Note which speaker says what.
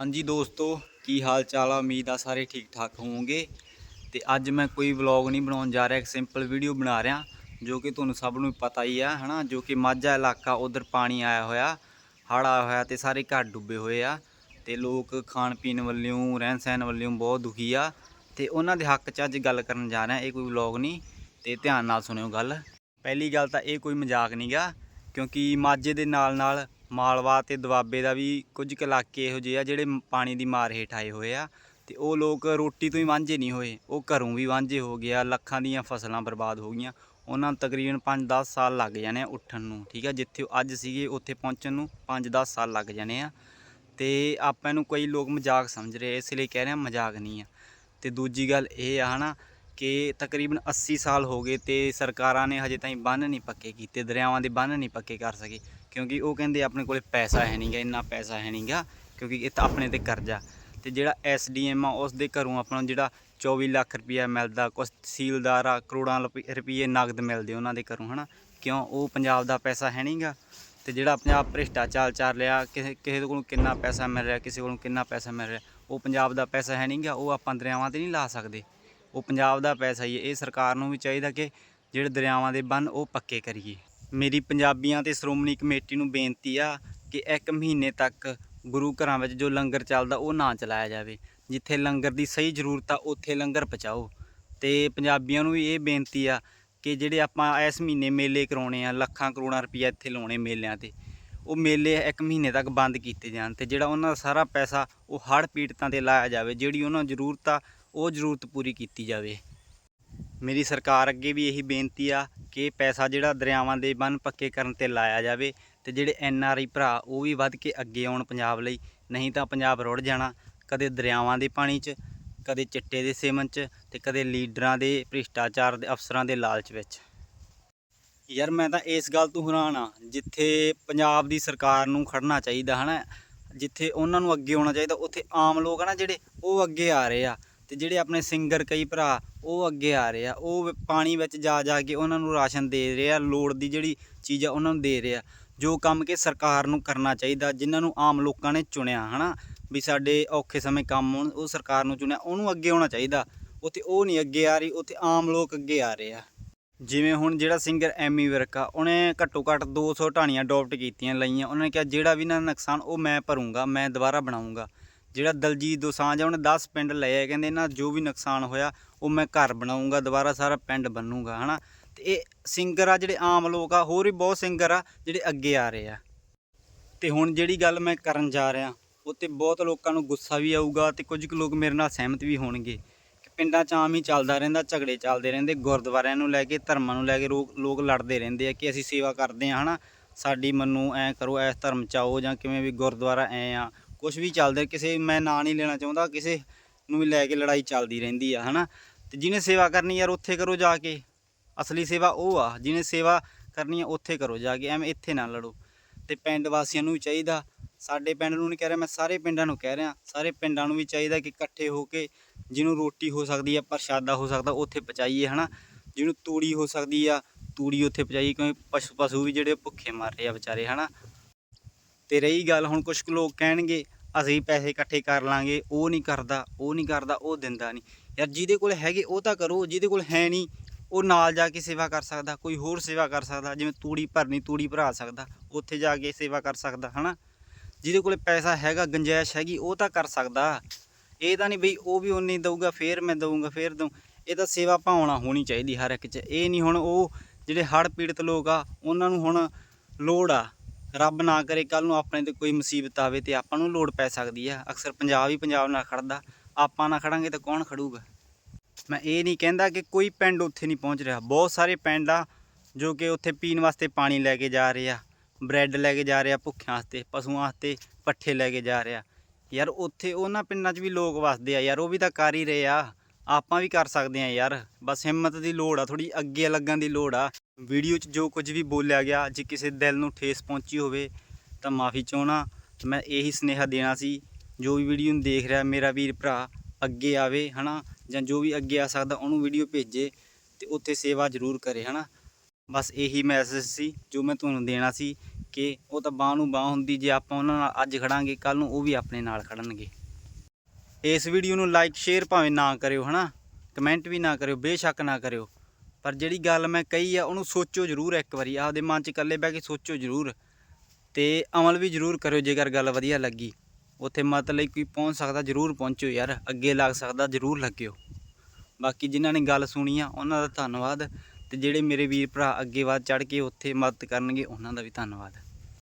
Speaker 1: ਹਾਂਜੀ ਦੋਸਤੋ, ਕੀ ਹਾਲ ਚਾਲ ਆ? ਉਮੀਦ ਆ ਸਾਰੇ ਠੀਕ ਠਾਕ ਹੋਵੋਗੇ। ਤੇ ਅੱਜ ਮੈਂ ਕੋਈ ਵਲੌਗ ਨਹੀਂ ਬਣਾਉਣ ਜਾ ਰਿਹਾ, ਇੱਕ ਸਿੰਪਲ ਵੀਡੀਓ ਬਣਾ ਰਿਹਾ, ਜੋ ਕਿ ਤੁਹਾਨੂੰ ਸਭ ਨੂੰ ਪਤਾ ਹੀ ਆ, ਹਨਾ? ਜੋ ਕਿ ਮਾਝਾ ਇਲਾਕਾ, ਉਧਰ ਪਾਣੀ ਆਇਆ ਹੋਇਆ, ਹੜ੍ਹ ਆਇਆ ਹੋਇਆ ਤੇ ਸਾਰੇ ਘਰ ਡੁੱਬੇ ਹੋਏ ਆ। ਤੇ ਲੋਕ ਖਾਣ ਪੀਣ ਵੱਲੋਂ ਰਹਿਣ ਸਹਿਣ ਵੱਲੋਂ ਬਹੁਤ ਦੁਖੀ ਆ। ਤੇ ਉਹਨਾਂ ਦੇ ਹੱਕ 'ਚ ਅੱਜ ਗੱਲ ਕਰਨ ਜਾ ਰਿਹਾ, ਇਹ ਕੋਈ ਵਲੌਗ ਨਹੀਂ। ਤੇ ਧਿਆਨ ਨਾਲ ਸੁਣਿਓ ਗੱਲ। ਪਹਿਲੀ ਗੱਲ ਤਾਂ ਇਹ ਕੋਈ ਮਜ਼ਾਕ ਨਹੀਂਗਾ ਕਿਉਂਕਿ ਮਾਝੇ ਦੇ ਨਾਲ ਨਾਲ ਮਾਲਵਾ ਤੇ ਦੁਆਬੇ ਦਾ ਵੀ ਕੁਝ ਕੁ ਇਲਾਕੇ ਇਹੋ ਜਿਹੇ ਆ ਜਿਹੜੇ ਪਾਣੀ ਦੀ ਮਾਰ ਹੇਠ ਆਏ ਹੋਏ ਆ। ਤੇ ਉਹ ਲੋਕ ਰੋਟੀ ਤੋਂ ਹੀ ਵਾਂਝੇ ਨਹੀਂ ਹੋਏ। ਉਹ ਘਰੋਂ ਵੀ ਵਾਂਝੇ ਹੋ ਗਿਆ ਲੱਖਾਂ ਦੀਆਂ ਫਸਲਾਂ ਬਰਬਾਦ ਹੋ ਗਈਆਂ। ਉਹਨਾਂ ਨੂੰ ਤਕਰੀਬਨ 5-10 ਸਾਲ ਲੱਗ ਜਾਣੇ ਆ ਉੱਠਣ ਨੂੰ, ਠੀਕ ਆ? ਜਿੱਥੇ ਉਹ ਅੱਜ ਸੀਗੇ, ਉੱਥੇ ਪਹੁੰਚਣ ਨੂੰ 5-10 ਸਾਲ ਲੱਗ ਜਾਣੇ ਆ। ਤੇ ਆਪਾਂ ਨੂੰ ਕਈ ਲੋਕ ਮਜ਼ਾਕ ਸਮਝ ਰਹੇ ਇਸ ਲਈ ਕਹਿ ਰਹੇ ਆ ਮਜ਼ਾਕ ਨਹੀਂ ਆ। ਤੇ ਦੂਜੀ ਗੱਲ ਇਹ ਆ ਹਨਾ ਕਿ ਤਕਰੀਬਨ 80 ਸਾਲ ਹੋ ਗਏ ਤੇ ਸਰਕਾਰਾਂ ਨੇ ਹਜੇ ਤਾਈਂ ਬੰਨ ਨਹੀਂ ਪੱਕੇ ਕੀਤੇ, ਦਰਿਆਵਾਂ ਦੇ ਬੰਨ ਨਹੀਂ ਪੱਕੇ ਕਰ ਸਕੇ। ਕਿਉਂਕਿ ਉਹ ਕਹਿੰਦੇ ਆਪਣੇ ਕੋਲੇ ਪੈਸਾ ਹੈ ਨਹੀਂਗਾ ਇੰਨਾ ਪੈਸਾ ਹੈ ਨਹੀਂਗਾ ਕਿਉਂਕਿ ਇਹ ਤਾਂ ਆਪਣੇ ਤੇ ਕਰਜ਼ਾ। ਤੇ ਜਿਹੜਾ ਐਸਡੀਐਮ ਆ ਉਸ ਦੇ ਘਰੋਂ ਆਪਣਾ ਜਿਹੜਾ 24 ਲੱਖ ਰੁਪਇਆ ਮਿਲਦਾ, ਕੁਛ ਤਹਿਸੀਲਦਾਰ ਆ, ਕਰੋੜਾਂ ਲੁਪ- ਰੁਪਈਏ ਨਗਦ ਮਿਲਦੇ ਉਹਨਾਂ ਦੇ ਘਰੋਂ, ਹਨਾ? ਕਿਉਂ? ਉਹ ਪੰਜਾਬ ਦਾ ਪੈਸਾ ਹੈ ਨਹੀਂਗਾ ਤੇ ਜਿਹੜਾ ਪੰਜਾਬ ਭ੍ਰਿਸ਼ਟਾਚਾਰ ਚੱਲ ਰਿਹਾ ਕਿਸੇ ਕਿਸੇ ਕੋਲੋਂ ਕਿੰਨਾ ਪੈਸਾ ਮਿਲ ਰਿਹਾ, ਕਿਸੇ ਕੋਲੋਂ ਕਿੰਨਾ ਪੈਸਾ ਮਿਲ ਰਿਹਾ, ਉਹ ਪੰਜਾਬ ਦਾ ਪੈਸਾ ਹੈ ਨਹੀਂਗਾ ਉਹ ਆਪਾਂ ਦਰਿਆਵਾਂ ਤੇ ਨਹੀਂ ਲਾ ਸਕਦੇ। ਉਹ ਪੰਜਾਬ ਦਾ ਪੈਸਾ ਹੀ ਹੈ। ਇਹ ਸਰਕਾਰ ਨੂੰ ਵੀ ਚਾਹੀਦਾ ਕਿ ਜਿਹੜੇ ਦਰਿਆਵਾਂ ਦੇ ਬੰਨ, ਉਹ ਪੱਕੇ ਕਰੀਏ। ਮੇਰੀ ਪੰਜਾਬੀਆਂ ਤੇ ਸ਼੍ਰੋਮਣੀ ਕਮੇਟੀ ਨੂੰ ਬੇਨਤੀ ਆ ਕਿ ਇੱਕ ਮਹੀਨੇ ਤੱਕ ਗੁਰੂ ਘਰਾਂ ਵਿੱਚ ਜੋ ਲੰਗਰ ਚੱਲਦਾ ਉਹ ਨਾ ਚਲਾਇਆ ਜਾਵੇ। ਜਿੱਥੇ ਲੰਗਰ ਦੀ ਸਹੀ ਜ਼ਰੂਰਤ ਆ, ਉੱਥੇ ਲੰਗਰ ਪਹੁੰਚਾਓ। ਤੇ ਪੰਜਾਬੀਆਂ ਨੂੰ ਵੀ ਇਹ ਬੇਨਤੀ ਆ ਕਿ ਜਿਹੜੇ ਆਪਾਂ ਇਸ ਮਹੀਨੇ ਮੇਲੇ ਕਰਾਉਣੇ ਆ, ਲੱਖਾਂ ਕਰੋੜਾਂ ਰੁਪਈਆ ਇੱਥੇ ਲਾਉਣੇ ਮੇਲਿਆਂ ਤੇ, ਉਹ ਮੇਲੇ ਇੱਕ ਮਹੀਨੇ ਤੱਕ ਬੰਦ ਕੀਤੇ ਜਾਣ ਤੇ ਜਿਹੜਾ ਉਹਨਾਂ ਦਾ ਸਾਰਾ ਪੈਸਾ ਉਹ ਹੜ੍ਹ ਪੀੜਤਾਂ ਤੇ ਲਾਇਆ ਜਾਵੇ, ਜਿਹੜੀ ਉਹਨਾਂ ਜ਼ਰੂਰਤ ਆ, ਉਹ ਜ਼ਰੂਰਤ ਪੂਰੀ ਕੀਤੀ ਜਾਵੇ। ਮੇਰੀ ਸਰਕਾਰ ਅੱਗੇ ਵੀ ਇਹੀ ਬੇਨਤੀ ਆ ਕਿ ਪੈਸਾ ਜਿਹੜਾ ਦਰਿਆਵਾਂ ਦੇ ਬੰਨ ਪੱਕੇ ਕਰਨ ਤੇ ਲਾਇਆ ਜਾਵੇ ਤੇ ਜਿਹੜੇ ਐਨ ਆਰ ਆਈ ਭਰਾ ਉਹ ਵੀ ਵੱਧ ਕੇ ਅੱਗੇ ਆਉਣ ਪੰਜਾਬ ਲਈ, ਨਹੀਂ ਤਾਂ ਪੰਜਾਬ ਰੁੜ ਜਾਣਾ। ਕਦੇ ਦਰਿਆਵਾਂ ਦੇ ਪਾਣੀ 'ਚ, ਕਦੇ ਚਿੱਟੇ ਦੇ ਸੇਵਨ 'ਚ ਤੇ ਕਦੇ ਲੀਡਰਾਂ ਦੇ ਭ੍ਰਿਸ਼ਟਾਚਾਰ ਦੇ ਅਫਸਰਾਂ ਦੇ ਲਾਲਚ ਵਿੱਚ। ਯਾਰ ਮੈਂ ਤਾਂ ਇਸ ਗੱਲ ਤੋਂ ਹੈਰਾਨ ਆ, ਜਿੱਥੇ ਪੰਜਾਬ ਦੀ ਸਰਕਾਰ ਨੂੰ ਖੜਨਾ ਚਾਹੀਦਾ ਹਨਾ, ਜਿੱਥੇ ਉਹਨਾਂ ਨੂੰ ਅੱਗੇ ਆਉਣਾ ਚਾਹੀਦਾ, ਉੱਥੇ ਆਮ ਲੋਕ ਆ ਨਾ ਜਿਹੜੇ, ਉਹ ਅੱਗੇ ਆ ਰਹੇ ਆ। ਤੇ ਜਿਹੜੇ ਆਪਣੇ ਸਿੰਗਰ ਕਈ ਭਰਾ ਉਹ ਅੱਗੇ ਆ ਰਹੇ ਆ, ਉਹ ਪਾਣੀ ਵਿੱਚ ਜਾ ਜਾ ਕੇ ਉਹਨਾਂ ਨੂੰ ਰਾਸ਼ਨ ਦੇ ਰਹੇ ਆ, ਲੋੜ ਦੀ ਜਿਹੜੀ ਚੀਜ਼ ਆ ਉਹਨਾਂ ਨੂੰ ਦੇ ਰਹੇ ਆ। ਜੋ ਕੰਮ ਕਿ ਸਰਕਾਰ ਨੂੰ ਕਰਨਾ ਚਾਹੀਦਾ, ਜਿਨ੍ਹਾਂ ਨੂੰ ਆਮ ਲੋਕਾਂ ਨੇ ਚੁਣਿਆ, ਹਨਾ? ਵੀ ਸਾਡੇ ਔਖੇ ਸਮੇਂ ਕੰਮ ਹੋਣ, ਉਹ ਸਰਕਾਰ ਨੂੰ ਚੁਣਿਆ, ਉਹਨੂੰ ਅੱਗੇ ਆਉਣਾ ਚਾਹੀਦਾ। ਉੱਥੇ ਉਹ ਨਹੀਂ ਅੱਗੇ ਆ ਰਹੀ, ਉੱਥੇ ਆਮ ਲੋਕ ਅੱਗੇ ਆ ਰਹੇ ਆ। ਜਿਵੇਂ ਹੁਣ ਜਿਹੜਾ ਸਿੰਗਰ ਐਮੀ ਵਿਰਕਾ ਉਹਨੇ ਘੱਟੋ ਘੱਟ 200 ਢਾਣੀਆਂ ਅਡਾਪਟ ਕੀਤੀਆਂ, ਲਈਆਂ। ਉਹਨੇ ਕਿਹਾ, ਜਿਹੜਾ ਵੀ ਨਾ ਨੁਕਸਾਨ, ਉਹ ਮੈਂ ਭਰੂੰਗਾ, ਮੈਂ ਦੁਬਾਰਾ ਬਣਾਉਂਗਾ। ਜਿਹੜਾ ਦਲਜੀਤ ਦੋਸਾਂਝ ਆ, ਉਹਨੇ 10 ਪਿੰਡ ਲਏ ਆ, ਕਹਿੰਦੇ ਇਹਨਾਂ ਜੋ ਵੀ ਨੁਕਸਾਨ ਹੋਇਆ, ਉਹ ਮੈਂ ਘਰ ਬਣਾਉਂਗਾ ਦੁਬਾਰਾ ਸਾਰਾ ਪਿੰਡ ਬਣੂਗਾ ਹਨਾ? ਤੇ ਇਹ ਸਿੰਗਰ ਆ ਜਿਹੜੇ ਆਮ ਲੋਕ ਆ, ਹੋਰ ਵੀ ਬਹੁਤ ਸਿੰਗਰ ਆ ਜਿਹੜੇ ਅੱਗੇ ਆ ਰਹੇ ਆ। ਤੇ ਹੁਣ ਜਿਹੜੀ ਗੱਲ ਮੈਂ ਕਰਨ ਜਾ ਰਿਹਾ, ਉਹ 'ਤੇ ਬਹੁਤ ਲੋਕਾਂ ਨੂੰ ਗੁੱਸਾ ਵੀ ਆਊਗਾ ਤੇ ਕੁਝ ਕੁ ਲੋਕ ਮੇਰੇ ਨਾਲ ਸਹਿਮਤ ਵੀ ਹੋਣਗੇ ਕਿ ਪਿੰਡਾਂ 'ਚ ਆਮ ਹੀ ਚੱਲਦਾ ਰਹਿੰਦਾ, ਝਗੜੇ ਚੱਲਦੇ ਰਹਿੰਦੇ, ਗੁਰਦੁਆਰਿਆਂ ਨੂੰ ਲੈ ਕੇ, ਧਰਮਾਂ ਨੂੰ ਲੈ ਕੇ ਲੋਕ ਲੋਕ ਲੜਦੇ ਰਹਿੰਦੇ ਆ ਕਿ ਅਸੀਂ ਸੇਵਾ ਕਰਦੇ ਆ ਹਨਾ? ਸਾਡੀ ਮੰਨੂ ਐ ਕਰੋ ਐਸ ਧਰਮ ਚ ਆਓ ਜਾਂ ਕਿਵੇਂ ਵੀ ਗੁਰਦੁਆਰਾ ਐ ਆ ਕੁਝ ਵੀ ਚੱਲਦਾ, ਕਿਸੇ ਮੈਂ ਨਾਂ ਨਹੀਂ ਲੈਣਾ ਚਾਹੁੰਦਾ, ਕਿਸੇ ਨੂੰ ਵੀ ਲੈ ਕੇ ਲੜਾਈ ਚੱਲਦੀ ਰਹਿੰਦੀ ਆ, ਹਨਾ? ਤੇ ਜਿਹਨੇ ਸੇਵਾ ਕਰਨੀ ਯਾਰ ਉੱਥੇ ਕਰੋ ਜਾ ਕੇ। ਅਸਲੀ ਸੇਵਾ ਉਹ ਆ, ਜਿਹਨੇ ਸੇਵਾ ਕਰਨੀ ਆ ਉੱਥੇ ਕਰੋ ਜਾ ਕੇ, ਐਵੇਂ ਇੱਥੇ ਨਾ ਲੜੋ। ਤੇ ਪਿੰਡ ਵਾਸੀਆਂ ਨੂੰ ਵੀ ਚਾਹੀਦਾ, ਸਾਡੇ ਪਿੰਡ ਨੂੰ ਨਹੀਂ ਕਹਿ ਰਿਹਾ ਮੈਂ, ਸਾਰੇ ਪਿੰਡਾਂ ਨੂੰ ਕਹਿ ਰਿਹਾ, ਸਾਰੇ ਪਿੰਡਾਂ ਨੂੰ ਵੀ ਚਾਹੀਦਾ ਕਿ ਇਕੱਠੇ ਹੋ ਕੇ ਜਿਹਨੂੰ ਰੋਟੀ ਹੋ ਸਕਦੀ ਆ, ਪ੍ਰਸ਼ਾਦਾ ਹੋ ਸਕਦਾ, ਉੱਥੇ ਪਹੁੰਚਾਈਏ, ਹਨਾ? ਜਿਹਨੂੰ ਤੂੜੀ ਹੋ ਸਕਦੀ ਆ, ਤੂੜੀ ਉੱਥੇ ਪਹੁੰਚਾਈਏ, ਕਿਉਂਕਿ ਪਸ਼ੂ ਪਸ਼ੂ ਵੀ ਜਿਹੜੇ ਭੁੱਖੇ ਮਰ ਰਹੇ ਆ ਵਿਚਾਰੇ, ਹਨਾ? ਤੇ ਰਹੀ ਗੱਲ ਹੁਣ ਕੁਝ ਕੁ ਲੋਕ ਕਹਿਣਗੇ, ਅਸੀਂ ਪੈਸੇ ਇਕੱਠੇ ਕਰ ਲਾਂਗੇ, ਉਹ ਨਹੀਂ ਕਰਦਾ, ਉਹ ਨਹੀਂ ਕਰਦਾ, ਉਹ ਦਿੰਦਾ ਨਹੀਂ। ਯਾਰ ਜਿਹਦੇ ਕੋਲ ਹੈਗੇ ਉਹ ਤਾਂ ਕਰੋ, ਜਿਹਦੇ ਕੋਲ ਹੈ ਨਹੀਂ, ਉਹ ਨਾਲ ਜਾ ਕੇ ਸੇਵਾ ਕਰ ਸਕਦਾ, ਕੋਈ ਹੋਰ ਸੇਵਾ ਕਰ ਸਕਦਾ, ਜਿਵੇਂ ਤੂੜੀ ਭਰਨੀ, ਤੂੜੀ ਭਰਾ ਸਕਦਾ, ਉੱਥੇ ਜਾ ਕੇ ਸੇਵਾ ਕਰ ਸਕਦਾ, ਹਨਾ? ਜਿਹਦੇ ਕੋਲ ਪੈਸਾ ਹੈਗਾ, ਗੰਜਾਇਸ਼ ਹੈਗੀ, ਉਹ ਤਾਂ ਕਰ ਸਕਦਾ। ਇਹ ਤਾਂ ਨਹੀਂ ਬਈ ਉਹ ਵੀ ਉਨੀ ਦਊਗਾ, ਫੇਰ ਮੈਂ ਦਊਂਗਾ, ਫੇਰ ਦਊਂ। ਇਹ ਤਾਂ ਸੇਵਾ ਭਾਵਨਾ ਹੋਣੀ ਚਾਹੀਦੀ ਹਰ ਇੱਕ 'ਚ। ਇਹ ਨਹੀਂ ਹੁਣ ਉਹ ਜਿਹੜੇ ਹੜ੍ਹ ਪੀੜਤ ਲੋਕ ਆ, ਉਹਨਾਂ ਨੂੰ ਹੁਣ ਲੋੜ ਆ। ਰੱਬ ਨਾ ਕਰੇ ਕੱਲ ਨੂੰ ਆਪਣੇ ਤੇ ਕੋਈ ਮੁਸੀਬਤ ਆਵੇ ਤੇ ਆਪਾਂ ਨੂੰ ਲੋੜ ਪੈ ਸਕਦੀ ਆ। ਅਕਸਰ ਪੰਜਾਬ ਹੀ ਪੰਜਾਬ ਨਾਲ ਖੜਦਾ। ਆਪਾਂ ਨਾ ਖੜਾਂਗੇ ਤਾਂ ਕੌਣ ਖੜੂਗਾ? ਮੈਂ ਇਹ ਨਹੀਂ ਕਹਿੰਦਾ ਕਿ ਕੋਈ ਪਿੰਡ ਉੱਥੇ ਨਹੀਂ ਪਹੁੰਚ ਰਿਹਾ। ਬਹੁਤ ਸਾਰੇ ਪਿੰਡ ਆ ਜੋ ਕਿ ਉੱਥੇ ਪੀਣ ਵਾਸਤੇ ਪਾਣੀ ਲੈ ਕੇ ਜਾ ਰਹੇ ਆ, ਬ੍ਰੈਡ ਲੈ ਕੇ ਜਾ ਰਹੇ ਆ ਭੁੱਖਿਆਂ ਵਾਸਤੇ, ਪਸ਼ੂਆਂ ਵਾਸਤੇ ਪੱਠੇ ਲੈ ਕੇ ਜਾ ਰਹੇ ਆ। ਯਾਰ ਉੱਥੇ ਉਹਨਾਂ ਪਿੰਡਾਂ 'ਚ ਵੀ ਲੋਕ ਵਸਦੇ ਆ। ਯਾਰ ਉਹ ਵੀ ਤਾਂ ਕਰ ਹੀ ਰਹੇ ਆ। ਆਪਾਂ ਵੀ ਕਰ ਸਕਦੇ ਆ ਯਾਰ। ਬਸ ਹਿੰਮਤ ਦੀ ਲੋੜ ਆ ਥੋੜੀ ਅੱਗੇ ਲੱਗਣ ਦੀ ਲੋੜ ਆ। ਵੀਡੀਓ 'ਚ ਜੋ ਕੁਝ ਵੀ ਬੋਲਿਆ ਗਿਆ, ਜੇ ਕਿਸੇ ਦਿਲ ਨੂੰ ਠੇਸ ਪਹੁੰਚੀ ਹੋਵੇ ਤਾਂ ਮਾਫੀ ਚਾਹਣਾ ਮੈਂ ਇਹੀ ਸੁਨੇਹਾ ਦੇਣਾ ਸੀ, ਜੋ ਵੀ ਵੀਡੀਓ ਨੂੰ ਦੇਖ ਰਿਹਾ ਮੇਰਾ ਵੀਰ ਭਰਾ ਅੱਗੇ ਆਵੇ, ਹਨਾ? ਜਾਂ ਜੋ ਵੀ ਅੱਗੇ ਆ ਸਕਦਾ, ਉਹਨੂੰ ਵੀਡੀਓ ਭੇਜੇ ਤੇ ਉੱਥੇ ਸੇਵਾ ਜ਼ਰੂਰ ਕਰੇ, ਹਨਾ? ਬਸ ਇਹੀ ਮੈਸੇਜ ਸੀ, ਜੋ ਮੈਂ ਤੁਹਾਨੂੰ ਦੇਣਾ ਸੀ ਕਿ ਉਹ ਤਾਂ ਬਾਹ ਨੂੰ ਬਾਹ ਹੁੰਦੀ, ਜੇ ਆਪਾਂ ਉਹਨਾਂ ਨਾਲ ਅੱਜ ਖੜਾਂਗੇ ਕੱਲ ਨੂੰ ਉਹ ਵੀ ਆਪਣੇ ਨਾਲ ਖੜਨਗੇ। ਇਸ ਵੀਡੀਓ ਨੂੰ ਲਾਈਕ ਸ਼ੇਅਰ ਭਾਵੇਂ ਨਾ ਕਰਿਓ, ਹਨਾ? ਕਮੈਂਟ ਵੀ ਨਾ ਕਰਿਓ, ਬੇਸ਼ੱਕ ਨਾ ਕਰਿਓ। ਪਰ ਜਿਹੜੀ ਗੱਲ ਮੈਂ ਕਹੀ ਆ, ਉਹਨੂੰ ਸੋਚੋ ਜ਼ਰੂਰ ਇੱਕ ਵਾਰੀ। ਆਪਦੇ ਮਨ 'ਚ ਇਕੱਲੇ ਬਹਿ ਕੇ ਸੋਚੋ ਜ਼ਰੂਰ। ਤੇ ਅਮਲ ਵੀ ਜ਼ਰੂਰ ਕਰਿਓ ਜੇਕਰ ਗੱਲ ਵਧੀਆ ਲੱਗੀ। ਉੱਥੇ ਮਤ ਲਈ ਕੋਈ ਪਹੁੰਚ ਸਕਦਾ, ਜ਼ਰੂਰ ਪਹੁੰਚਿਓ ਯਾਰ। ਅੱਗੇ ਲੱਗ ਸਕਦਾ, ਜ਼ਰੂਰ ਲੱਗਿਓ। ਬਾਕੀ ਜਿਨ੍ਹਾਂ ਨੇ ਗੱਲ ਸੁਣੀ ਆ, ਉਹਨਾਂ ਦਾ ਧੰਨਵਾਦ। ਤੇ ਜਿਹੜੇ ਮੇਰੇ ਵੀਰ ਭਰਾ ਅੱਗੇ ਵੱਧ ਚੜ ਕੇ ਉੱਥੇ ਮਦਦ ਕਰਨਗੇ, ਉਹਨਾਂ ਦਾ ਵੀ ਧੰਨਵਾਦ।